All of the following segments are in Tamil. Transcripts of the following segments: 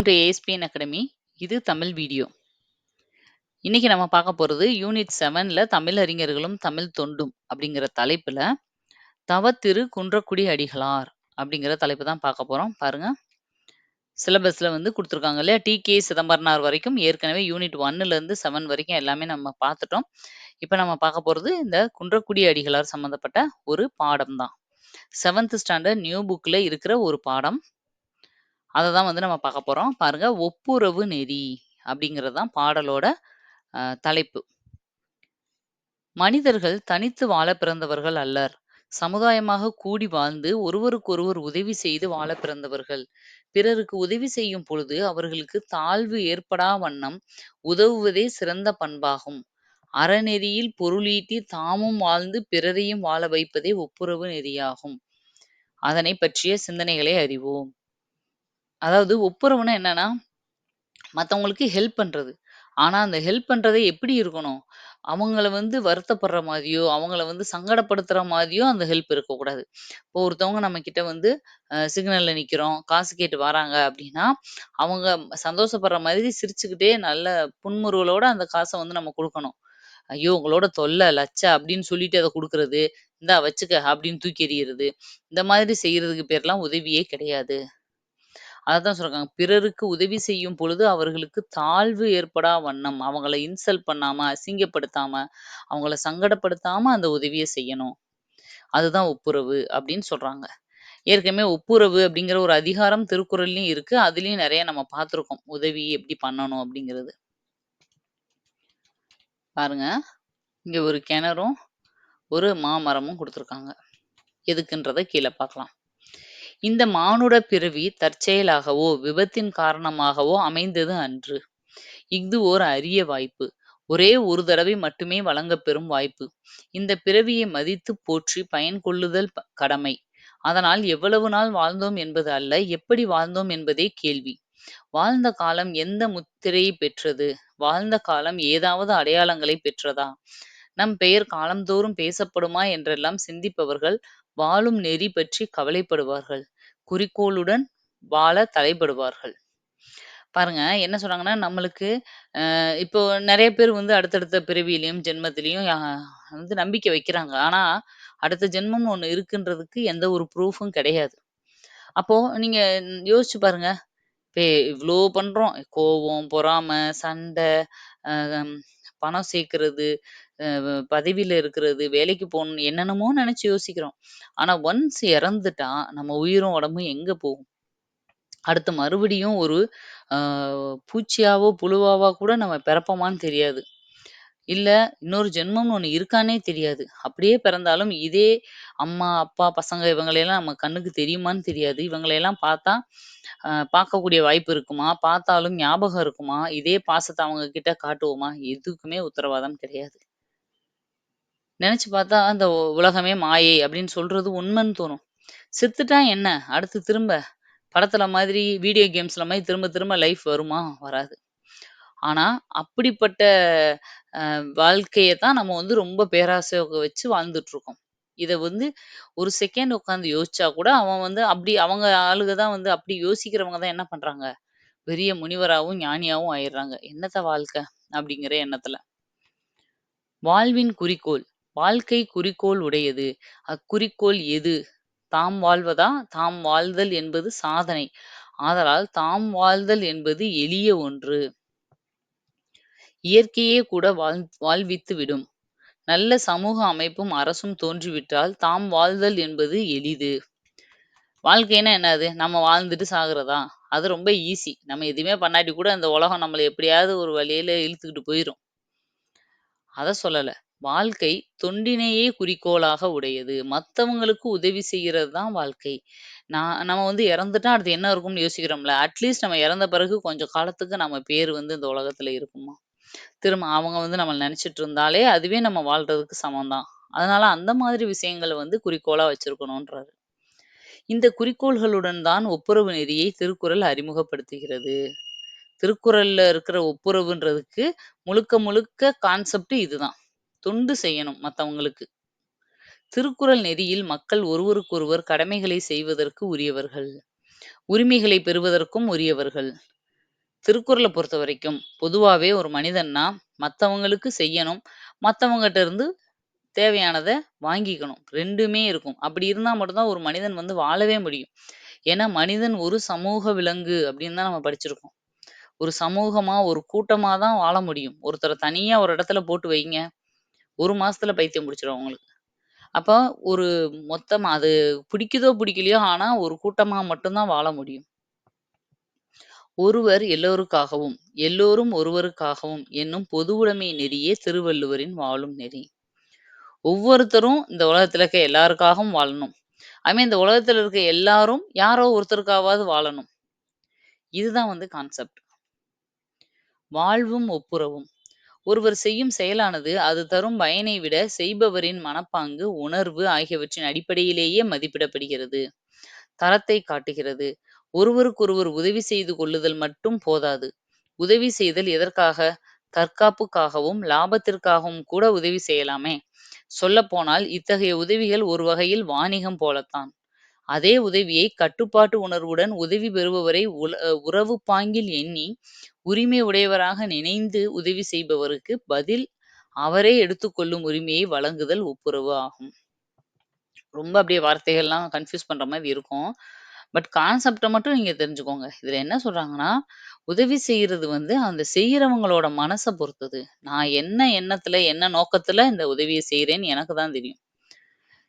Welcome to ASPN academy. இது தமிழ் வீடியோ. இன்னைக்கு நம்ம பார்க்க போறது யூனிட் செவனில் தமிழ் அறிஞர்களும் தமிழ் தொண்டும் அப்படிங்கிற தலைப்புல, தவத்திரு குன்றக்குடி அடிகளார் அப்படிங்கிற தலைப்பு தான் பார்க்க போறோம். பாருங்க. சிலபஸ்ல வந்து குடுத்துருக்காங்க இல்லையா? டி கே சிதம்பரனார் வரைக்கும் ஏற்கனவே யூனிட் 1ல இருந்து 7 வரைக்கும் எல்லாமே நம்ம பார்த்துட்டோம். இப்ப நம்ம பார்க்க போறது இந்த குன்றக்குடி அடிகளார் சம்மந்தப்பட்ட ஒரு பாடம் தான். செவன்த் ஸ்டாண்டர்ட் நியூ புக்ல இருக்கிற ஒரு பாடம். அதை தான் வந்து நம்ம பார்க்க போறோம். பாருங்க ஒப்புரவு நெறி அப்படிங்கிறது தான் பாடலோட தலைப்பு. மனிதர்கள் தனித்து வாழ பிறந்தவர்கள் அல்லர். சமுதாயமாக கூடி வாழ்ந்து ஒருவருக்கொருவர் உதவி செய்து வாழ பிறந்தவர்கள். பிறருக்கு உதவி செய்யும் பொழுது அவர்களுக்கு தாழ்வு ஏற்படா வண்ணம் உதவுவதே சிறந்த பண்பாகும். அறநெறியில் பொருளீட்டி தாமும் வாழ்ந்து பிறரையும் வாழ வைப்பதே ஒப்புரவு நெறியாகும். அதனை பற்றிய சிந்தனைகளை அறிவோம். அதாவது ஒப்புரவுன்னா என்னன்னா, மத்தவங்களுக்கு ஹெல்ப் பண்றது. ஆனா அந்த ஹெல்ப் பண்றதே எப்படி இருக்கணும்? அவங்கள வந்து வருத்தப்படுற மாதிரியோ, அவங்கள வந்து சங்கடப்படுத்துற மாதிரியோ அந்த ஹெல்ப் இருக்கக்கூடாது. இப்போ ஒருத்தவங்க நம்ம கிட்ட வந்து அ சிக்னல்ல நிக்கிறோம், காசு கேட்டு வராங்க அப்படின்னா, அவங்க சந்தோஷப்படுற மாதிரி சிரிச்சுக்கிட்டே நல்ல புன்முறுவலோட அந்த காச வந்து நம்ம குடுக்கணும். ஐயோ! உங்களோட தொல்ல லச்ச அப்படின்னு சொல்லிட்டு அத கொடுக்கறது இந்தா வச்சுக்க அப்படின்னு தூக்கி எறியறது. இந்த மாதிரி செய்யறதுக்கு பேர்லாம் உதவியே கிடையாது. அததான் சொல்றாங்க. பிறருக்கு உதவி செய்யும் பொழுது அவர்களுக்கு தாழ்வு ஏற்படா வண்ணம், அவங்கள இன்சல்ட் பண்ணாம, அசிங்கப்படுத்தாம, அவங்கள சங்கடப்படுத்தாம அந்த உதவிய செய்யணும். அதுதான் ஒப்புரவு அப்படின்னு சொல்றாங்க. ஏற்கனவே ஒப்புரவு அப்படிங்கிற ஒரு அதிகாரம் திருக்குறள்லயும் இருக்கு. அதுலயும் நிறைய நம்ம பார்த்துருக்கோம். உதவி எப்படி பண்ணணும் அப்படிங்கிறது. பாருங்க. இங்க ஒரு கிணறும், ஒரு மாமரமும் கொடுத்துருக்காங்க எதுக்குன்றதை கீழ பார்க்கலாம். இந்த மானுட பிறவி தற்செயலாகவோ, விபத்தின் காரணமாகவோ அமைந்தது அன்று. இஃது ஓர் அரிய வாய்ப்பு. ஒரே ஒரு தடவை மட்டுமே வழங்கப்பெறும் வாய்ப்பு. இந்தப் பிறவியை மதித்துப் போற்றிப் பயன் கொள்ளுதல் கடமை. அதனால் எவ்வளவு நாள் வாழ்ந்தோம் என்பது அல்ல, எப்படி வாழ்ந்தோம் என்பதே கேள்வி. வாழ்ந்த காலம் எந்த முத்திரையைப் பெற்றது? வாழ்ந்த காலம் ஏதாவது அடையாளங்களைப் பெற்றதா? நம் பெயர் காலந்தோறும் பேசப்படுமா என்றெல்லாம் சிந்திப்பவர்கள் வாழும் நெறி பற்றிக் கவலைப்படுவார்கள். குறிக்கோளுடன் வாழத் தலைப்படுவார்கள். பாருங்க என்ன சொல்றாங்கன்னா, நம்மளுக்கு அ இப்போ நெறைய பேர் வந்து அடுத்தடுத்த பிறவியிலயும், ஜென்மத்திலயும் அ வந்து நம்பிக்கை வைக்கிறாங்க. ஆனா, அடுத்த ஜென்மம்னு ஒண்ணு இருக்குன்றதுக்கு எந்த ஒரு ப்ரூஃபும் கிடையாது. அப்போ நீங்க யோசிச்சு பாருங்க. இப்ப இவ்ளோ பண்றோம். கோவம், பொறாம, சண்டை, அ பணம் சேர்க்கிறது, பதவியில இருக்கிறது, வேலைக்கு போகணும்னு என்னென்னமோ நெனச்சு யோசிக்கிறோம். ஆனா ஒன்ஸ் இறந்துட்டா, நம்ம உயிரும் உடம்பும் எங்க போகும்? அடுத்து மறுபடியும் ஒரு அ பூச்சியாவோ, புழுவாவோ கூட நம்ம பிறப்போமான்னு தெரியாது. இல்ல இன்னொரு ஜென்மம்னு ஒண்ணு இருக்கான்னே தெரியாது. அப்படியே பிறந்தாலும் இதே அம்மா, அப்பா, பசங்க இவங்களையெல்லாம் நம்ம கண்ணுக்கு தெரியுமான்னு தெரியாது. இவங்களையெல்லாம் பார்த்தா அ பார்க்கக்கூடிய வாய்ப்பு இருக்குமா? பார்த்தாலும் ஞாபகம் இருக்குமா? இதே பாசத்த அவங்க கிட்ட காட்டுவோமா? எதுக்குமே உத்தரவாதம் கிடையாது. நினைச்சு பார்த்தா அந்த உலகமே மாயை அப்படின்னு சொல்றது உண்மைன்னு தோணும். செத்துட்டா என்ன? அடுத்து திரும்ப படத்துல மாதிரி வீடியோ கேம்ஸ்ல மாதிரி திரும்ப திரும்ப லைஃப் வருமா? வராது. ஆனா, அப்படிப்பட்ட அ வாழ்க்கைய தான் நம்ம வந்து ரொம்ப பேராசை வச்சு வாழ்ந்துட்டு இருக்கோம் இத வந்து ஒரு செகண்ட் உட்காந்து யோசிச்சா கூட அவன் வந்து அப்படி அவங்க ஆளுக தான் வந்து அப்படி யோசிக்கிறவங்க தான் என்ன பண்றாங்க? பெரிய முனிவராவும், ஞானியாவும் ஆயிடுறாங்க. என்னத்த வாழ்க்கை? அப்படிங்கிற எண்ணத்துல. வாழ்வின் குறிக்கோள். வாழ்க்கை குறிக்கோள் உடையது. அக்குறிக்கோள் எது? தாம் வாழ்வதா? தாம் வாழ்தல் என்பது சாதனை. ஆதலால் தாம் வாழ்தல் என்பது எளிய ஒன்று. இயற்கையே கூட வாழ் வாழ்வித்து விடும். நல்ல சமூக அமைப்பும் அரசும் தோன்றிவிட்டால் தாம் வாழ்தல் என்பது எளிது. வாழ்க்கைன்னா என்னது? நம்ம வாழ்ந்துட்டு சாகுறதா? அது ரொம்ப ஈஸி. நம்ம எதுவுமே பண்ணாட்டி கூட அந்த உலகம் நம்மளை எப்படியாவது ஒரு வழியில இழுத்துக்கிட்டு போயிரும். அத சொல்லல. வாழ்க்கை தொண்டினையே குறிக்கோளாக உடையது. மத்தவங்களுக்கு உதவி செய்கிறது தான் வாழ்க்கை. நான் நம்ம வந்து இறந்துட்டா அடுத்து என்ன இருக்கும்னு யோசிக்கிறோம்ல. அட்லீஸ்ட் நம்ம இறந்த பிறகு கொஞ்சம் காலத்துக்கு நம்ம பேர் வந்து இந்த உலகத்துல இருக்குமா? திரும்ப அவங்க வந்து நம்மள நினைச்சிட்டு இருந்தாலே, அதுவே நம்ம வாழ்றதுக்கு சமம் தான். அதனால அந்த மாதிரி விஷயங்களை வந்து குறிக்கோளா வச்சிருக்கணுன்றாரு. இந்த குறிக்கோள்களுடன் தான் ஒப்புரவு நெறியை திருக்குறள் அறிமுகப்படுத்துகிறது. திருக்குறள்ல இருக்கிற ஒப்புரவுன்றதுக்கு முழுக்க முழுக்க கான்செப்ட் இதுதான். தொண்டு செய்யணும் மத்தவங்களுக்கு. திருக்குறள் நெறியில் மக்கள் ஒருவருக்கொருவர் கடமைகளை செய்வதற்கு உரியவர்கள். உரிமைகளை பெறுவதற்கும் உரியவர்கள். திருக்குறளை பொறுத்த வரைக்கும் பொதுவாவே ஒரு மனிதன்னா மத்தவங்களுக்கு செய்யணும். மத்தவங்கட்ட இருந்து தேவையானதை வாங்கிக்கணும். ரெண்டுமே இருக்கும். அப்படி இருந்தா மட்டும்தான் ஒரு மனிதன் வந்து வாழவே முடியும். ஏன்னா, மனிதன் ஒரு சமூக விலங்கு அப்படின்னு தான் நம்ம படிச்சிருக்கோம். ஒரு சமூகமா, ஒரு கூட்டமா தான் வாழ முடியும். ஒருத்தரை தனியா ஒரு இடத்துல போட்டு வைங்க. ஒரு மாசத்துல பைத்தியம் பிடிச்சிரும் அவங்களுக்கு. அப்ப ஒரு மொத்தமா அது பிடிக்குதோ, பிடிக்கலையோ, ஆனா ஒரு கூட்டமா மட்டும் தான் வாழ முடியும். ஒருவர் எல்லோருக்காகவும், எல்லோரும் ஒருவருக்காகவும் என்னும் பொதுவுடைமை நெறியே திருவள்ளுவரின் வாழும் நெறி. ஒவ்வொருத்தரும் இந்த உலகத்துல இருக்க எல்லாருக்காகவும் வாழணும். ஐ மீன் இந்த உலகத்துல இருக்க எல்லாரும் யாரோ ஒருத்தருக்காவது வாழணும். இதுதான் வந்து கான்செப்ட். வாழ்வும் ஒப்புரவும். ஒருவர் செய்யும் செயலானது அது தரும் பயனை விட செய்பவரின் மனப்பாங்கு, உணர்வு ஆகியவற்றின் அடிப்படையிலேயே மதிப்பிடப்படுகிறது. தரத்தை காட்டுகிறது. ஒருவருக்கொருவர் உதவி செய்து கொள்ளுதல் மட்டும் போதாது. உதவி செய்தல் எதற்காக? தற்காப்புக்காகவும், லாபத்திற்காகவும் கூட உதவி செய்யலாமே! சொல்லப்போனால் இத்தகைய உதவிகள் ஒரு வகையில் வாணிகம் போலத்தான். அதே உதவியை கட்டுப்பாட்டு உணர்வுடன் உதவி பெறுபவரை உல உறவு பாங்கில் எண்ணி, உரிமை உடையவராக நினைந்து உதவி செய்பவருக்கு பதில் அவரே எடுத்துக்கொள்ளும் உரிமையை வழங்குதல் ஒப்புரவு ஆகும். ரொம்ப அப்படியே வார்த்தைகள்லாம் கன்ஃப்யூஸ் பண்ற மாதிரி இருக்கும். பட் கான்செப்டை மட்டும் நீங்க தெரிஞ்சுக்கோங்க. இதுல என்ன சொல்றாங்கன்னா, உதவி செய்யறது வந்து அந்த செய்யறவங்களோட மனச பொறுத்தது. நான் என்ன எண்ணத்துல, என்ன நோக்கத்துல இந்த உதவியை செய்யறேன்னு எனக்கு தான் தெரியும்.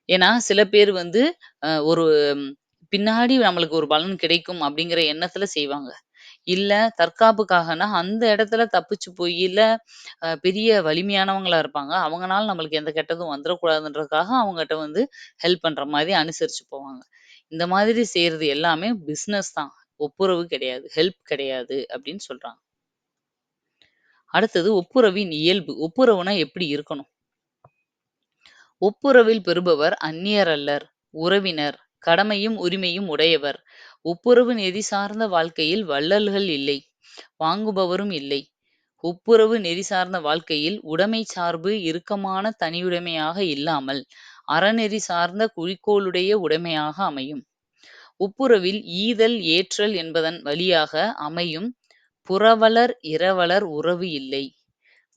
ஏன்னா, சில பேர் வந்து அ ஒரு பின்னாடி நம்மளுக்கு ஒரு பலன் கிடைக்கும் அப்படிங்கிற எண்ணத்துல செய்வாங்க. இல்ல தற்காப்புக்காகன்னா, அந்த இடத்துல தப்பிச்சு போய் இல்ல அ பெரிய வலிமையானவங்களா இருப்பாங்க. அவங்கனால நம்மளுக்கு எந்த கெட்டதும் வந்துடக்கூடாதுன்றதுக்காக அவங்கட்ட வந்து ஹெல்ப் பண்ற மாதிரி அனுசரிச்சு போவாங்க. இந்த மாதிரி செய்றது எல்லாமே பிசினஸ் தான். ஒப்புரவு கிடையாது. ஹெல்ப் கிடையாது அப்படின்னு சொல்றாங்க. அடுத்தது ஒப்புரவின் இயல்பு. ஒப்புரவுனா எப்படி இருக்கணும்? ஒப்புரவில் பெறுபவர் அந்நியர் அல்லர். உறவினர். கடமையும் உரிமையும் உடையவர். ஒப்புரவு நெறி சார்ந்த வாழ்க்கையில் வள்ளல்கள் இல்லை. வாங்குபவரும் இல்லை. ஒப்புரவு நெறி சார்ந்த வாழ்க்கையில் உடைமை சார்பு இறுக்கமான தனியுடைமையாக இல்லாமல், அறநெறி சார்ந்த குறிக்கோளுடைய உடைமையாக அமையும். ஒப்புரவில் ஈதல், ஏற்றல் என்பதன் வழியாக அமையும் புறவலர் இரவலர் உறவு இல்லை.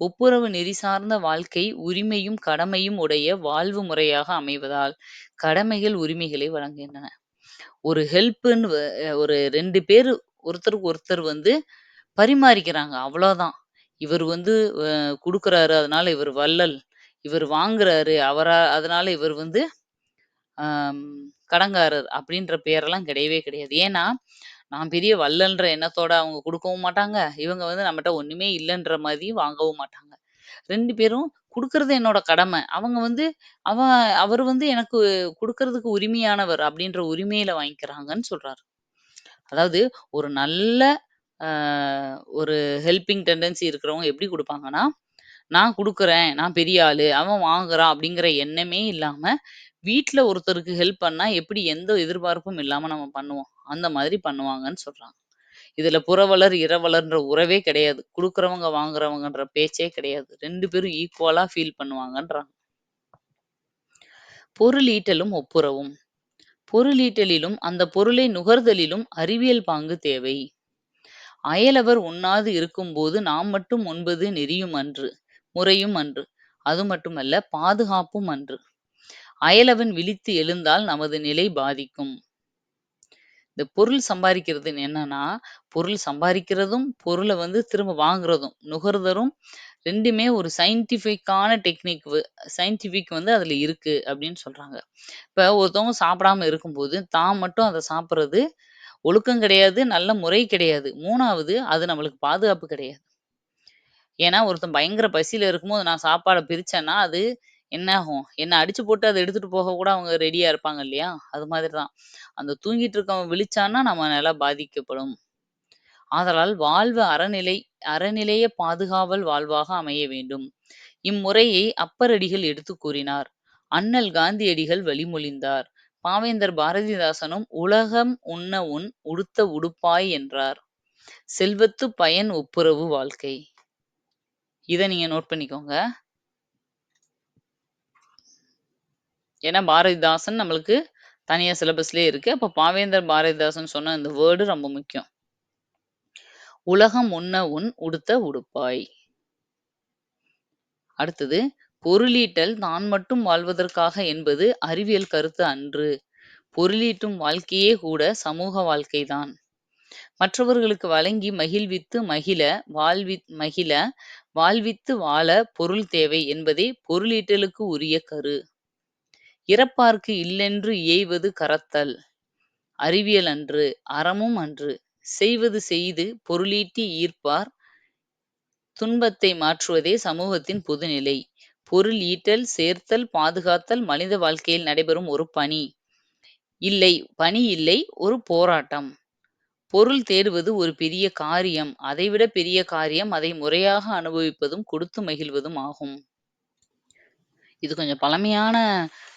ஒப்புரவு நெறி சார்ந்த வாழ்க்கை உரிமையும் கடமையும் உடைய வாழ்வு முறையாக அமைவதால், கடமைகள் உரிமைகளை வழங்குகின்றன. ஒரு ஹெல்ப்ன்னு வ ஒரு 2 பேரு ஒருத்தருக்கு ஒருத்தர் வந்து பரிமாறிக்கிறாங்க. அவ்வளோதான். இவர் வந்து அ குடுக்குறாரு, அதனால இவர் வள்ளல். இவர் வாங்குறாரு, அவரா அதனால இவர் வந்து அம் கடன்காரர் அப்படின்ற பேரெல்லாம் கிடையவே கிடையாது. ஏன்னா, நான் பெரிய வள்ளல்ன்ற எண்ணத்தோட அவங்க குடுக்கவும் மாட்டாங்க. இவங்க வந்து நம்மட்ட ஒண்ணுமே இல்லன்ற மாரி வாங்கவும் மாட்டாங்க. 2 பேரும் குடுக்குறது என்னோட கடமை. அவங்க வந்து அவ அவரு வந்து எனக்கு குடுக்கறதுக்கு உரிமையானவர் அப்படின்ற உரிமையில வாங்கிக்கிறாங்கன்னு சொல்றாரு. அதாவது ஒரு நல்ல அ ஒரு ஹெல்பிங் டெண்டன்சி இருக்கிறவங்க எப்படி குடுப்பாங்கன்னா, நான் குடுக்குறேன், நான் பெரிய ஆளு, அவன் வாங்குறான் அப்படிங்கிற எண்ணமே இல்லாம, வீட்ல ஒருத்தருக்கு ஹெல்ப் பண்ணா எப்படி எந்த எதிர்பார்ப்பும் இல்லாம நம்ம பண்ணுவோம். அந்த மாதிரி பண்ணுவாங்கன்னு சொல்றாங்க. இதுல புறவலர், இரவலர்ன்ற உறவே கிடையாது. குடுக்குறவங்க, வாங்குறவங்கன்ற பேச்சே கிடையாது. 2 பேரும் ஈக்குவலா ஃபீல் பண்ணுவாங்கன்றாங்க. பொருளீட்டலும் ஒப்புரவும். பொருளீட்டலிலும், அந்த பொருளை நுகர்தலிலும் அறிவியல் பாங்கு தேவை. அயலவர் உண்ணாது இருக்கும்போது நாம் மட்டும் உண்பது நெறியும் அன்று, முறையும் அன்று. அது மட்டுமல்ல, பாதுகாப்பும் அன்று. அயலவன் விழித்து எழுந்தால் நமது நிலை பாதிக்கும். இந்த பொருள் சம்பாதிக்கிறது என்னன்னா, பொருள் சம்பாதிக்கிறதும் பொருளை வந்து திரும்ப வாங்குறதும், நுகர்தரும் ரெண்டுமே ஒரு சயின்டிஃபிக்கான டெக்னிக் சயின்டிஃபிக் வந்து அதுல இருக்கு அப்படின்னு சொல்றாங்க. இப்ப ஒருத்தவங்க சாப்பிடாம இருக்கும்போது, தான் மட்டும் அதை சாப்பிடுறது ஒழுக்கம் கிடையாது, நல்ல முறை கிடையாது. மூணாவது அது நம்மளுக்கு பாதுகாப்பு கிடையாது. ஏன்னா, ஒருத்தன் பயங்கர பசியில இருக்கும்போது நான் சாப்பாடை பிரிச்சேன்னா, அது என்ன ஆகும்? என்ன அடிச்சு போட்டு அத எடுத்துட்டு போக கூட அவங்க ரெடியா இருப்பாங்க இல்லையா? அது மாதிரி தான். அந்த தூங்கிட்டு இருக்கவன் விழிச்சான்னா, நம்ம நிலை பாதிக்கப்படும். ஆதலால் வாழ்வு அறநிலை அறநிலைய பாதுகாவல் வாழ்வாக அமைய வேண்டும். இம்முறையை அப்பரடிகள் எடுத்துக் கூறினார். அண்ணல் காந்தியடிகள் வழிமொழிந்தார். பாவேந்தர் பாரதிதாசனும் உலகம் உண்ண உன் உடுத்த உடுப்பாய் என்றார். செல்வத்துப் பயன் ஒப்புரவு வாழ்க்கை. இத நீங்க நோட் பண்ணிக்கோங்க. ஏன்னா பாரதிதாசன் நம்மளுக்கு தனியா சிலபஸ்லயே இருக்கு. அப்ப பாவேந்தர் பாரதிதாசன் சொன்ன இந்த வேர்டு ரொம்ப முக்கியம். உலகம் உண்ண உன் உடுத்த உடுப்பாய். அடுத்தது, பொருளீட்டல் தான் மட்டும் வாழ்வதற்காக என்பது அறிவியல் கருத்து அன்று. பொருளீட்டும் வாழ்க்கையே கூட சமூக வாழ்க்கைதான். மற்றவர்களுக்கு வழங்கி மகிழ்வித்து மகிழ வாழ்வி மகிழ வாழ்வித்து வாழ பொருள் தேவை என்பதே பொருளீட்டலுக்கு உரிய கரு. இறப்பார்க்கு இல்லென்று இயைவது கரத்தல். அறிவியல் அன்று, அறமும் அன்று. செய்வது செய்து பொருளீட்டி ஈர்ப்பார் துன்பத்தை மாற்றுவதே சமூகத்தின் பொதுநிலை. பொருள் ஈட்டல், சேர்த்தல், பாதுகாத்தல் மனித வாழ்க்கையில் நடைபெறும் ஒரு பணி. இல்லை பணி இல்லை ஒரு போராட்டம். பொருள் தேடுவது ஒரு பெரிய காரியம். அதைவிட பெரிய காரியம் அதை முறையாக அனுபவிப்பதும், கொடுத்து மகிழ்வதும் ஆகும். இது கொஞ்சம் பழமையான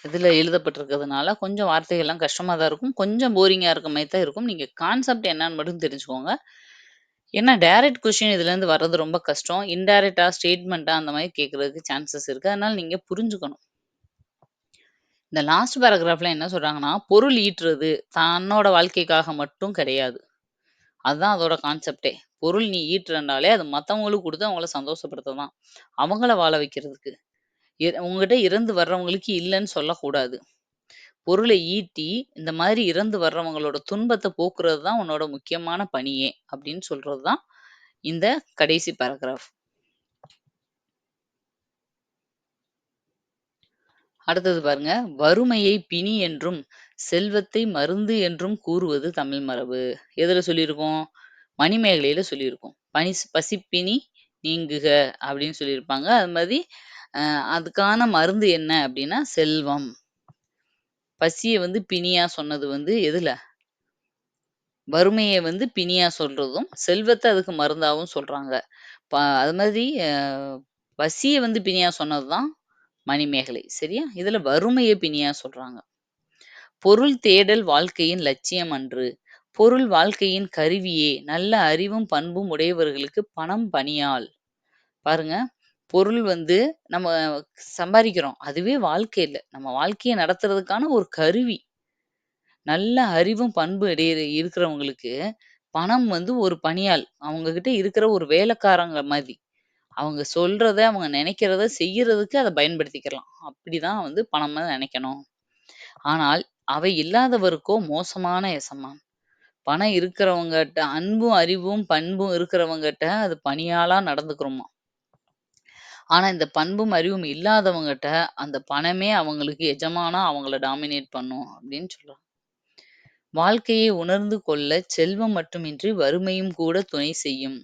இதில் எழுதப்பட்டிருக்கிறதுனால, கொஞ்சம் வார்த்தைகள்லாம் கஷ்டமா தான் இருக்கும். கொஞ்சம் போரிங்காக இருக்க மாதிரி தான் இருக்கும். நீங்க கான்செப்ட் என்னன்னு மட்டும் தெரிஞ்சுக்கோங்க. ஏன்னா டைரக்ட் கொஷின் இதுலேருந்து வர்றது ரொம்ப கஷ்டம். இன்டைரக்டாக ஸ்டேட்மெண்ட்டாக அந்த மாதிரி கேட்கறதுக்கு சான்சஸ் இருக்கு. அதனால நீங்க புரிஞ்சுக்கணும். இந்த லாஸ்ட் பேராகிராஃபில் என்ன சொல்றாங்கன்னா, பொருள் ஈட்டுறது தன்னோட வாழ்க்கைக்காக மட்டும் கிடையாது. அதுதான் அதோட கான்செப்ட்டே. பொருள் நீ ஈட்டுறனாலே அது மற்றவங்களுக்கு கொடுத்து அவங்கள சந்தோஷப்படுத்த தான். அவங்கள வாழ வைக்கிறதுக்கு. இ உன்கிட்ட இறந்து வர்றவங்களுக்கு இல்லைன்னு சொல்லக்கூடாது. பொருளை ஈட்டி, இந்த மாதிரி இறந்து வர்றவங்களோட துன்பத்த போக்குறது தான் உன்னோட முக்கியமான பணியே! அப்படின்னு சொல்றது தான் இந்த கடைசி பேராகிராஃப். அடுத்தது பாருங்க. வறுமையை பிணி என்றும், செல்வத்தை மருந்து என்றும் கூறுவது தமிழ் மரபு. எதுல சொல்லியிருக்கோம்? மணிமேகலையில சொல்லியிருக்கோம். பனிஸ் "பசிப்பிணி நீங்குக" அப்படின்னு சொல்லியிருப்பாங்க. அது மாரி அதுக்கான மருந்து என்ன அப்படின்னா, செல்வம். பசியை வந்து பிணியா சொன்னது வந்து எதுல? வறுமையை வந்து பிணியா சொல்றதும், செல்வத்தை அதுக்கு மருந்தாவும் சொல்றாங்க. அது மாதிரி பசியை வந்து பிணியா சொன்னதுதான் மணிமேகலை. சரியா? இதுல வறுமையை பிணியா சொல்றாங்க. பொருள் தேடல் வாழ்க்கையின் லட்சியம் அன்று. பொருள் வாழ்க்கையின் கருவியே. நல்ல அறிவும், பண்பும் உடையவர்களுக்கு பணம் பணியால். பாருங்க, பொருள் வந்து நம்ம சம்பாதிக்கிறோம் அதுவே வாழ்க்கை இல்ல. நம்ம வாழ்க்கைய நடத்துறதுக்கான ஒரு கருவி. நல்ல அறிவும், பண்பு இடையே இருக்கிறவங்களுக்கு, பணம் வந்து ஒரு பணியாள். அவங்க கிட்ட இருக்கிற ஒரு வேலைக்காரங்க மாதிரி அவங்க சொல்றத, அவங்க நினைக்கிறத செய்யறதுக்கு அத பயன்படுத்திக்கலாம். அப்படிதான் வந்து பணமா நினைக்கணும். ஆனால், அவை இல்லாதவருக்கோ மோசமான எசமான். பணம் இருக்கிறவங்கட்ட அன்பும், அறிவும், பண்பும் இருக்கிறவங்கட்ட அது பணியாளா நடந்துக்குருமாம். ஆனா, இந்த பண்பும், அறிவும் இல்லாதவங்கட்ட அந்த பணமே அவங்களுக்கு எஜமானா அவங்கள டாமினேட் பண்ணும் அப்படின்னு சொல்றாங்க. வாழ்க்கையை உணர்ந்து கொள்ளச் செல்வம் மட்டுமின்றி வறுமையும் கூட துணை செய்யும்.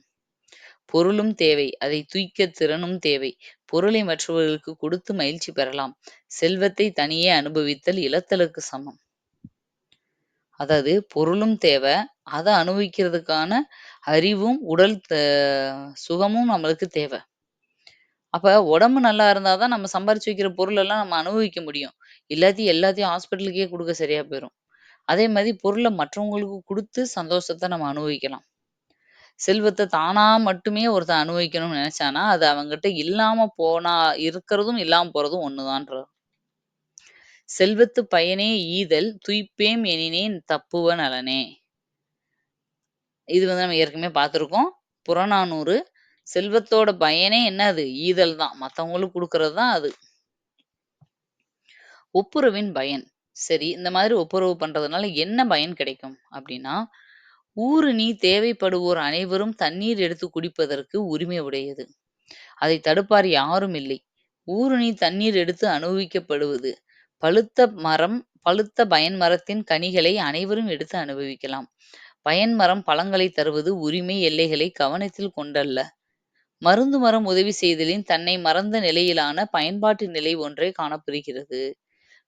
பொருளும் தேவை. அதைத் தூய்க்கத் திறனும் தேவை. பொருளை மற்றவர்களுக்கு கொடுத்து மகிழ்ச்சி பெறலாம். செல்வத்தை தனியே அனுபவித்தல் இழத்தலுக்கு சமம். அதாவது பொருளும் தேவ. அத அனுபவிக்கிறதுக்கான அறிவும், உடல் த சுகமும் நம்மளுக்கு தேவ. அப்ப உடம்பு நல்லா இருந்தா தான் நம்ம சம்பாரிச்சு வைக்கிற பொருளெல்லாம் நம்ம அனுபவிக்க முடியும். இல்லாட்டி எல்லாத்தையும் ஹாஸ்பிட்டலுக்கே குடுக்க சரியா போயிரும். அதே மாரி பொருள மற்றவங்களுக்கு குடுத்து சந்தோஷத்த நம்ம அனுபவிக்கலாம். செல்வத்த தானா மட்டுமே ஒருத்தன் அனுபவிக்கணும்னு நெனைச்சான்னா, அது அவன்கிட்ட இல்லாம போனா இருக்கிறதும், இல்லாம போறதும் ஒண்ணுதான்றார். செல்வத்து பயனே ஈதல் துய்ப்பேம் எனினேன் தப்புவ நலனே. இது வந்து நம்ம ஏற்கனவே பார்த்திருக்கோம். புறநானூறு. செல்வத்தோட பயனே என்னது? ஈதல் தான். மத்தவங்களுக்கு கொடுக்கறது தான் அது. ஒப்புரவின் பயன். சரி, இந்த மாதிரி ஒப்புரவு பண்றதுனால என்ன பயன் கிடைக்கும்? அப்படின்னா, ஊருணி தேவைப்படுவோர் அனைவரும் தண்ணீர் எடுத்து குடிப்பதற்கு உரிமை உடையது. அதை தடுப்பார் யாரும் இல்லை. ஊருணி தண்ணீர் எடுத்து அனுபவிக்கப்படுவது. பழுத்த மரம் பழுத்த பயன் மரத்தின் கனிகளை அனைவரும் எடுத்து அனுபவிக்கலாம். பயன் மரம் பழங்களை தருவது உரிமை எல்லைகளை கவனத்தில் கொண்டல்ல. மருந்து மரம் உதவி செய்தலின் தன்னை மறந்த நிலையிலான பயன்பாட்டு நிலை ஒன்றே காணப்பெறுகிறது.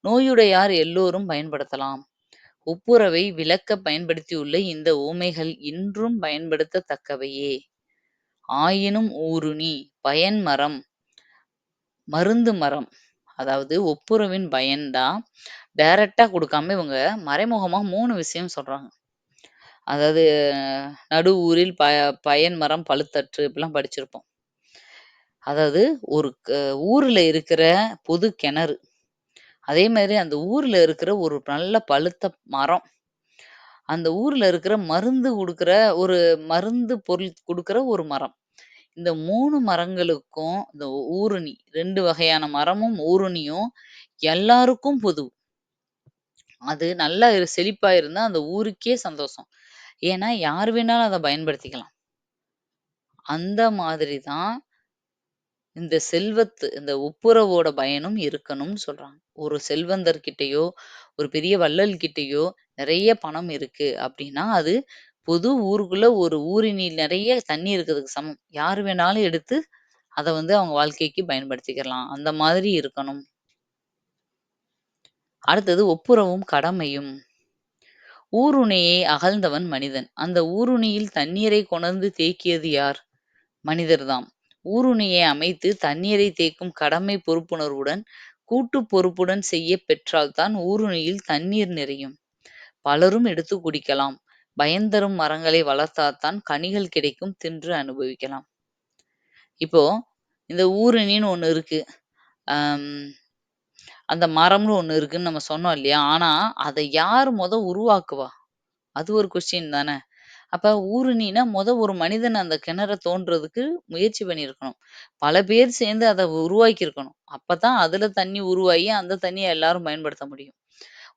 நோயுடையார் எல்லோரும் பயன்படுத்தலாம். ஒப்புரவை விளக்க பயன்படுத்தியுள்ள இந்த ஊமைகள் இன்றும் பயன்படுத்தத்தக்கவையே ஆயினும் ஊருணி, பயன் மரம், மருந்து மரம் அதாவது ஒப்புரவின் பயன்தான் டைரக்டா கொடுக்காம இவங்க மறைமுகமா மூணு விஷயம் சொல்றாங்க. அதாவது நடு ஊரில் ப பயன் மரம் பழுத்தற்று இப்படிலாம் படிச்சிருப்போம். அதாவது ஒரு க ஊர்ல இருக்கிற பொது கிணறு. அதே மாரி அந்த ஊர்ல இருக்கிற ஒரு நல்ல பழுத்த மரம். அந்த ஊர்ல இருக்கிற மருந்து குடுக்குற ஒரு மருந்து பொருள் குடுக்குற ஒரு மரம். இந்த 3 மரங்களுக்கும் இந்த ஊருணி 2 வகையான மரமும், ஊருணியும் எல்லாருக்கும் பொது. அது நல்லா செழிப்பா இருந்தா அந்த ஊருக்கே சந்தோஷம். ஏன்னா, யார் வேணாலும் அத பயன்படுத்திக்கலாம். அந்த மாதிரி தான் இந்த செல்வத்து இந்த ஒப்புரவோட பயனும் இருக்கணும்னு சொல்றாங்க. ஒரு செல்வந்தர்கிட்டயோ, ஒரு பெரிய வள்ளல் கிட்டயோ நெறைய பணம் இருக்கு அப்டின்னா, அது பொது ஊருக்குள்ள ஒரு ஊரினில் நெறைய தண்ணி இருக்கிறதுக்கு சமம். யார் வேணாலும் எடுத்து அத வந்து அவங்க வாழ்க்கைக்கு பயன்படுத்திக்கலாம். அந்த மாதிரி இருக்கணும். அடுத்தது ஒப்புரவும் கடமையும். ஊருணியை அகழ்ந்தவன் மனிதன். அந்த ஊருணியில் தண்ணீரை கொணர்ந்து தேக்கியது யார்? மனிதர்தாம். ஊருணியை அமைத்து தண்ணீரை தேக்கும் கடமை பொறுப்புணர்வுடன், கூட்டு பொறுப்புடன் செய்யப் பெற்றால்தான் ஊருணியில் தண்ணீர் நிறையும். பலரும் எடுத்து குடிக்கலாம். பயன்தரும் மரங்களை வளர்த்தால்தான் கனிகள் கிடைக்கும் தின்று அனுபவிக்கலாம். இப்போ இந்த ஊருணின்னு ஒண்ணு இருக்கு. அம் அந்த மரம்னு ஒண்ணு இருக்குன்னு நம்ம சொன்னோம் இல்லையா? ஆனா, அத யார் மொத உருவாக்குவா? அது ஒரு கொஸ்டின் தான. அப்ப ஊருணின்னா மொத ஒரு மனிதன் அந்த கிணற தோண்டுறதுக்கு முயற்சி பண்ணியிருக்கணும். பல பேர் சேர்ந்து அத உருவாக்கியிருக்கணும். அப்பதான் அதுல தண்ணி உருவாகி அந்த தண்ணிய எல்லாரும் பயன்படுத்த முடியும்.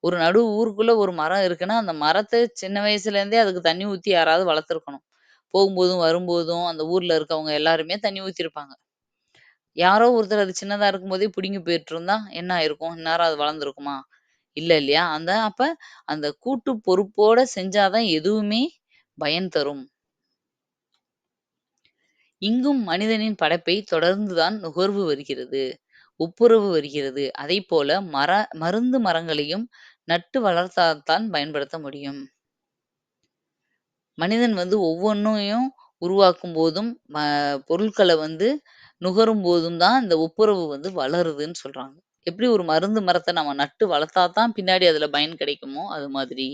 ஒரு நடு ஊருக்குள்ள ஒரு மரம் இருக்குன்னா, அந்த மரத்த சின்ன வயசுலேருந்தே அதுக்கு தண்ணி ஊத்தி யாராவது வளர்த்துருக்கணும். போகும்போதும், வரும்போதும் அந்த ஊர்ல இருக்கவங்க எல்லாருமே தண்ணி ஊத்திருப்பாங்க. யாரோ ஒருத்தர் அது சின்னதா இருக்கும்போதே புடுங்கி போயிட்டுருந்தா என்ன ஆயிருக்கும்? இந்நேரம் அது வளர்ந்துருக்குமா? இல்ல இல்லையா? அந்த அப்ப அந்த கூட்டு பொறுப்போட செஞ்சா தான் எதுவுமே பயன் தரும். இங்கும் மனிதனின் படைப்பை தொடர்ந்து தான் நுகர்வு வருகிறது. ஒப்புரவு வருகிறது. அதைப்போல மர மருந்து மரங்களையும் நட்டு வளர்த்தால் தான் பயன்படுத்த முடியும். மனிதன் வந்து ஒவ்வொன்னையும் உருவாக்கும் போதும், ம பொருட்கள வந்து நுகரும் போதும் தான் இந்த ஒப்புரவு வந்து வளருதுன்னு சொல்றாங்க. எப்படி ஒரு மருந்து மரத்த நம்ம நட்டு வளர்த்தா தான் பின்னாடி அதுல பயன் கிடைக்குமோ, அது மாதிரி.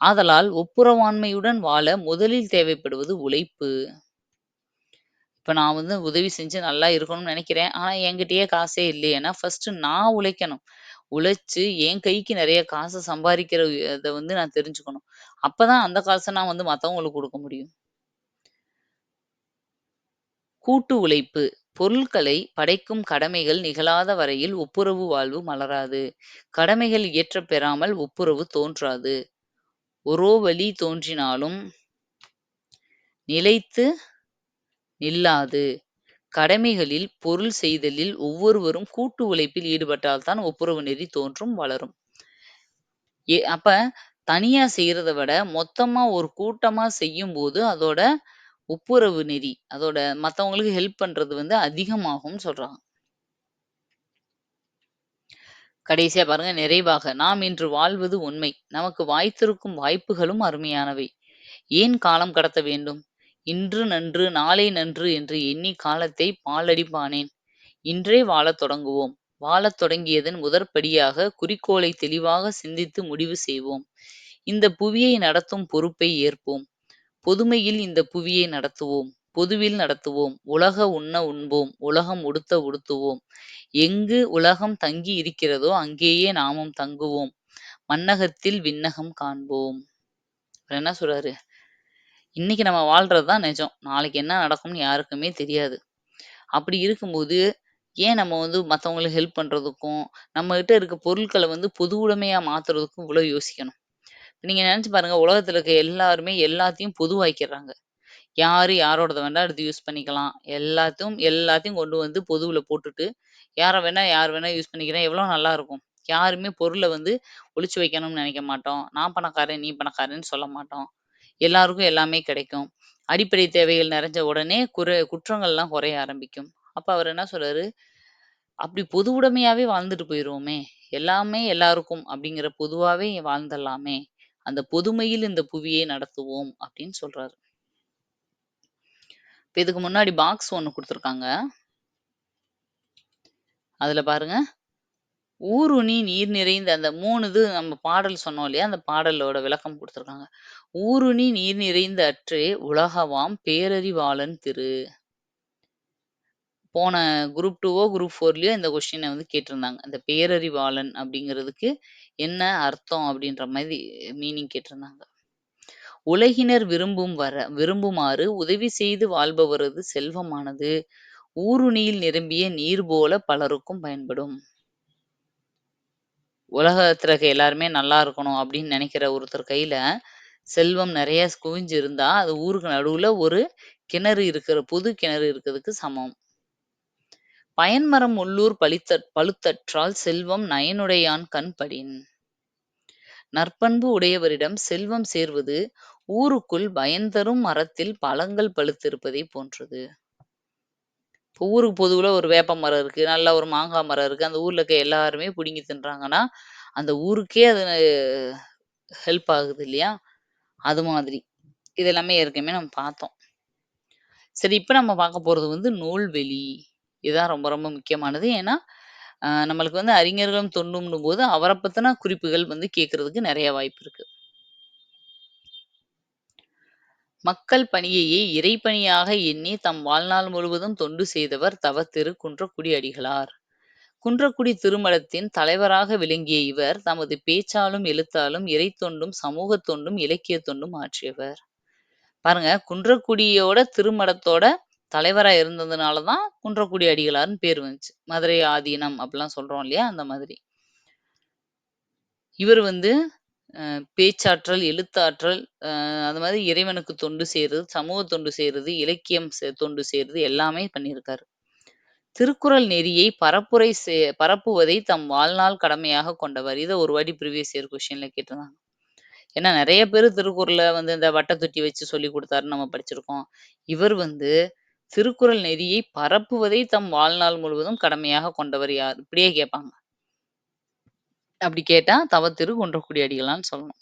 ஆதலால் ஒப்புரவாண்மையுடன் வாழ முதலில் தேவைப்படுவது உழைப்பு. இப்ப நான் வந்து உதவி செஞ்சு நல்லா இருக்கணும்னு நினைக்கிறேன் ஆனா என்கிட்டயே காசே இல்லையேன்னா, ஃபர்ஸ்ட்டு நான் உழைக்கணும். உழைச்சு என் கைக்கு நெறைய காசு சம்பாரிக்கிற இத வந்து நான் தெரிஞ்சுக்கணும். அப்பதான் அந்த காச நான் வந்து மத்தவங்களுக்கு குடுக்க முடியும். கூட்டு உழைப்பு. பொருள்களை படைக்கும் கடமைகள் நிகழாத வரையில் ஒப்புரவு வாழ்வு மலராது. கடமைகள் இயற்றப் பெறாமல் ஒப்புரவு தோன்றாது. ஒரோவழி தோன்றினாலும் நிலைத்து நில்லாது. கடமைகளில், பொருள் செய்தலில் ஒவ்வொருவரும் கூட்டு உழைப்பில் ஈடுபட்டால் தான் ஒப்புரவு நெறி தோன்றும், வளரும். எ அப்ப தனியா செய்யறதை விட, மொத்தமா ஒரு கூட்டமா செய்யும் போது அதோட ஒப்புரவு நெறி, அதோட மத்தவங்களுக்கு ஹெல்ப் பண்றது வந்து அதிகமாகும்னு சொல்றாங்க. கடைசியா பாருங்க நிறைவாக, நாம் இன்று வாழ்வது உண்மை. நமக்கு வாய்த்திருக்கும் வாய்ப்புகளும் அருமையானவை. ஏன் காலம் கடத்த வேண்டும்? இன்று நன்று, நாளை நன்று என்று எண்ணி காலத்தை பாழடிப்பானேன்? இன்றே வாழத் தொடங்குவோம். வாழத் தொடங்கியதன் முதற்படியாக குறிக்கோளை தெளிவாக சிந்தித்து முடிவு செய்வோம். இந்த புவியை நடத்தும் பொறுப்பை ஏற்போம். பொதுமையில் இந்த புவியை நடத்துவோம். பொதுவில் நடத்துவோம். உலக உண்ண உண்போம். உலகம் உடுத்த உடுத்துவோம். எங்கு உலகம் தங்கி இருக்கிறதோ அங்கேயே நாமும் தங்குவோம். மண்ணகத்தில் விண்ணகம் காண்போம். என்ன சொல்றாரு? இன்னைக்கு நம்ம வாழ்றதுதான் நிஜம் நாளைக்கு என்ன நடக்கும்னு யாருக்குமே தெரியாது. அப்படி இருக்கும்போது, ஏன் நம்ம வந்து மத்தவங்களுக்கு ஹெல்ப் பண்றதுக்கும், நம்மகிட்ட இருக்க பொருட்களை வந்து பொது உடைமையா மாத்துறதுக்கும் இவ்வளவு யோசிக்கணும்? நீங்க நெனச்சு பாருங்க, உலகத்துல இருக்க எல்லாருமே எல்லாத்தையும் பொதுவாக்கிடுறாங்க யாரு யாரோடத வேணா எடுத்து யூஸ் பண்ணிக்கலாம். எல்லாத்தையும் எல்லாத்தையும் கொண்டு வந்து பொதுவுல போட்டுட்டு, யார வேணா யார் வேணா யூஸ் பண்ணிக்கிறேன். எவ்வளோ நல்லா இருக்கும். யாருமே பொருள வந்து ஒளிச்சு வைக்கணும்னு நெனைக்க மாட்டோம். நான் பணக்காரன், நீ பணக்காரன்னு சொல்ல மாட்டோம். எல்லாருக்கும் எல்லாமே கிடைக்கும். அடிப்படை தேவைகள் நிறைஞ்ச உடனே குற குற்றங்கள்லாம் குறைய ஆரம்பிக்கும். அப்ப அவர் என்ன சொல்றாரு? அப்படி பொது உடைமையாவே வாழ்ந்துட்டு போயிருவோமே! எல்லாமே எல்லாருக்கும் அப்படிங்கிற பொதுவாவே வாழ்ந்துடலாமே! அந்த பொதுமையில் இந்த புவியை நடத்துவோம் அப்படின்னு சொல்றாரு. இதுக்கு முன்னாடி பாக்ஸ் ஒன்று குடுத்துருக்காங்க. அதுல பாருங்க. ஊருணி நீர் நிறைந்த அந்த மூணு இது நம்ம பாடல் சொன்னோம் இல்லையா? அந்த பாடலோட விளக்கம் குடுத்துருக்காங்க. ஊருணி நீர் நிறைந்த அற்றே உலகவாம் பேரறிவாளன் திரு. போன குரூப் டூவோ குரூப் 4லயோ இந்த கொஸ்டின வந்து கேட்டிருந்தாங்க. இந்த பேரறிவாளன் அப்படிங்கிறதுக்கு என்ன அர்த்தம் அப்படின்ற மாதிரி மீனிங் கேட்டிருந்தாங்க. உலகினர் விரும்பும் வர விரும்புமாறு உதவி செய்து வாழ்பவரது செல்வமானது ஊருணியில் நிரம்பிய நீர் போல பலருக்கும் பயன்படும். உலகத்துல எல்லாருமே நல்லா இருக்கணும் அப்படின்னு நினைக்கிற ஒருத்தர் கையில செல்வம் நிறைய குவிஞ்சு இருந்தா, அது ஊருக்கு நடுவுல ஒரு கிணறு இருக்கிற புது கிணறு இருக்கிறதுக்கு சமம். பயன்மரம் உள்ளூர் பழித்த பழுத்தற்றால் செல்வம் நயனுடையான் கண் படின். நற்பண்பு உடையவரிடம் செல்வம் சேர்வது ஊருக்குள் பயன்தரும் மரத்தில் பழங்கள் பழுத்திருப்பதைப் போன்றது. இப்போ ஊருக்கு பொதுவுல ஒரு வேப்ப மரம் இருக்கு. நல்ல ஒரு மாங்காய் மரம் இருக்கு. அந்த ஊர்ல இருக்க எல்லாருமே பிடுங்கி தின்றாங்கன்னா, அந்த ஊருக்கே அது ஹெல்ப் ஆகுது இல்லையா? அது மாதிரி. இது எல்லாமே ஏற்கனவே நம்ம பார்த்தோம். சரி, இப்ப நம்ம பார்க்க போறது வந்து நூல்வெளி. இதுதான் ரொம்ப ரொம்ப முக்கியமானது. ஏன்னா, அ நம்மளுக்கு வந்து அறிஞர்களும் தொண்டும்னும் போது அவர பத்தின குறிப்புகள் வந்து கேட்கறதுக்கு நெறைய வாய்ப்பு இருக்கு. மக்கள் பணியையே இறைப்பணியாக எண்ணி தம் வாழ்நாள் முழுவதும் தொண்டு செய்தவர் தவத்திரு குன்றக்குடி அடிகளார். குன்றக்குடி திருமடத்தின் தலைவராக விளங்கிய இவர் தமது பேச்சாலும், எழுத்தாலும் இறைத்தொண்டும், சமூகத் தொண்டும், இலக்கியத் தொண்டும் ஆற்றியவர். பாருங்க, குன்றக்குடியோட திருமடத்தோட தலைவரா இருந்ததுனால தான் குன்றக்குடி அடிகளார்ன்னு பேர் வந்துச்சு. மதுரை ஆதீனம் அப்படிலாம் சொல்றோம் இல்லையா? அந்த மாதிரி. இவர் வந்து பேச்சாற்றல், எழுத்தாற்றல், அ அந்த மாதிரி இறைவனுக்கு தொண்டு செய்றது, சமூக தொண்டு செய்றது, இலக்கியம் செ தொண்டு செய்றது எல்லாமே பண்ணியிருக்காரு. திருக்குறள் நெறியை பரப்புரை செ பரப்புவதை தம் வாழ்நாள் கடமையாக கொண்டவர். இதை ஒரு வாட்டி ப்ரீவியஸ் இயர் கொஸ்டின்ல கேட்டிருந்தாங்க. ஏன்னா நிறைய பேர் திருக்குறளை வந்து இந்த வட்டத்தொட்டி வச்சு சொல்லிக் கொடுத்தாருன்னு நம்ம படிச்சிருக்கோம். இவர் வந்து திருக்குறள் நெறியை பரப்புவதை தம் வாழ்நாள் முழுவதும் கடமையாக கொண்டவர் யார்? இப்படியே கேட்பாங்க. அப்படி கேட்டா தவத்திரு குன்றக்குடி அடிகளான்னு சொல்லணும்.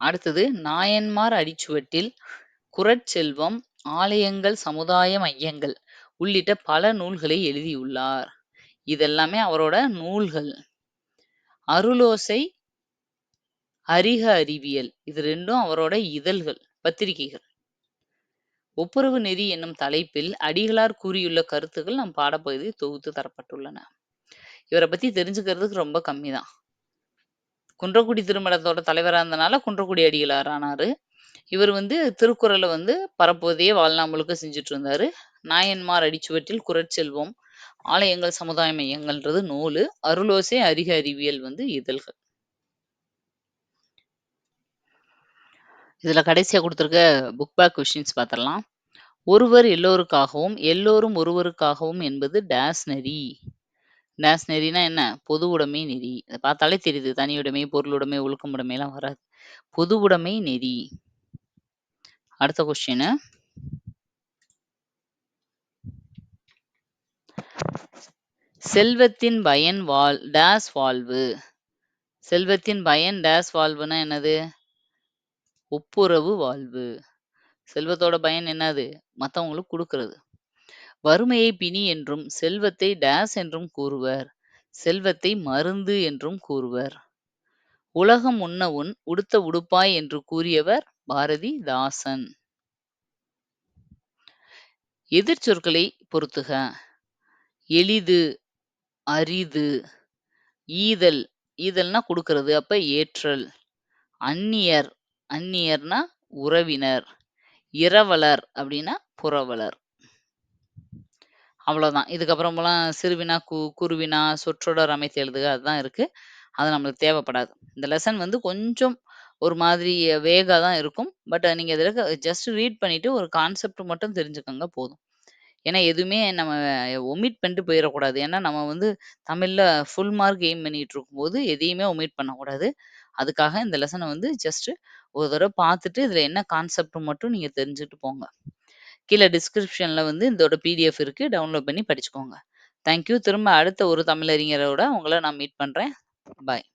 அடுத்தது நாயன்மார் அடிச்சுவட்டில் குறட்செல்வம், ஆலயங்கள், சமுதாய மையங்கள் உள்ளிட்ட பல நூல்களை எழுதியுள்ளார். இதெல்லாமே அவரோட நூல்கள். அருளோசை, அரிக அறிவியல் இது ரெண்டும் அவரோட இதழ்கள், பத்திரிகைகள். ஒப்புரவு நெறி என்னும் தலைப்பில் அடிகளார் கூறியுள்ள கருத்துக்கள் நம் பாடப்பகுதி தொகுத்து தரப்பட்டுள்ளன. இவரை பத்தி தெரிஞ்சுக்கிறதுக்கு ரொம்ப கம்மிதான். குன்றக்குடி திருமணத்தோட தலைவரா இருந்தனால குன்றக்குடி அடிகளார் ஆனாரு. இவர் வந்து திருக்குறளை வந்து பரப்புவதையே வாழ்நாள் முழுக்க செஞ்சுட்டு இருந்தாரு. நாயன்மார் அடிச்சுவட்டில் குறட்செல்வம், ஆலயங்கள், சமுதாய மையங்கள்ன்றது நூலு. அருளோசை, அறிக அறிவியல் வந்து இதழ்கள். இதுல கடைசியா குடுத்திருக்க புக் பேக் கொஷின்ஸ் பார்த்துடலாம். ஒருவர் எல்லோருக்காகவும், எல்லோரும் ஒருவருக்காகவும் என்பது டேஸ் நெறி. டேஸ் நெறினா என்ன? பொது உடைமை நெறி. இத பார்த்தாலே தெரியுது. தனியுடைமை, பொருளுடைமை, ஒழுக்கமுடைமைலாம் வராது. பொது உடைமை நெறி. அடுத்த கொஸ்டின் செல்வத்தின் பயன் வாழ் டேஸ் வாழ்வு. செல்வத்தின் பயன் டேஸ் வாழ்வுனா என்னது? ஒப்புரவு வாழ்வு. செல்வத்தோட பயன் என்னது? மத்தவங்களுக்கு கொடுக்கறது வறுமையை பிணி என்றும், செல்வத்தை டேஸ் என்றும் கூறுவர். செல்வத்தை மருந்து என்றும் கூறுவர். உலகம் உண்ண உடுத்த உடுப்பாய் என்று கூறியவர் பாரதிதாசன். எதிர்ச்சொற்களை பொருத்துக. எளிது, அரிது, ஈதல் ஈதல்னா கொடுக்கறது அப்ப ஏற்றல். அந்நியர் அந்நியர்னா உறவினர். இரவலர் அப்படின்னா புறவலர் அவ்வளோதான். இதுக்கப்புறமெல்லாம் சிறுவினா, கு குருவினா சொற்றொடர் அமைத்து எழுதுக அதுதான் இருக்கு. அது நம்மளுக்கு தேவைப்படாது. இந்த லெசன் வந்து கொஞ்சம் ஒரு மாதிரி வேகாக தான் இருக்கும். பட் நீங்க இதில் ஜஸ்ட் ரீட் பண்ணிட்டு ஒரு கான்செப்ட் மட்டும் தெரிஞ்சுக்கோங்க போதும். ஏன்னா எதுவுமே நம்ம ஒமிட் பண்ணிட்டு போயிடக்கூடாது ஏன்னா நம்ம வந்து தமிழ்ல ஃபுல் மார்க் எய்ம் பண்ணிட்டு இருக்கும்போது எதையுமே ஒமிட் பண்ணக்கூடாது. அதுக்காக இந்த லெசனை வந்து ஜஸ்ட் ஒரு தடவை பார்த்துட்டு இதுல என்ன கான்செப்ட் மட்டும் நீங்க தெரிஞ்சுட்டு போங்க. கீழ டிஸ்கிரிப்ஷன்ல வந்து இதோட பிடிஎஃப் இருக்கு. டவுன்லோட் பண்ணி படிச்சுக்கோங்க. Thank you. திரும்ப அடுத்த ஒரு தமிழறிஞரோட உங்களை நான் மீட் பண்றேன். பாய்.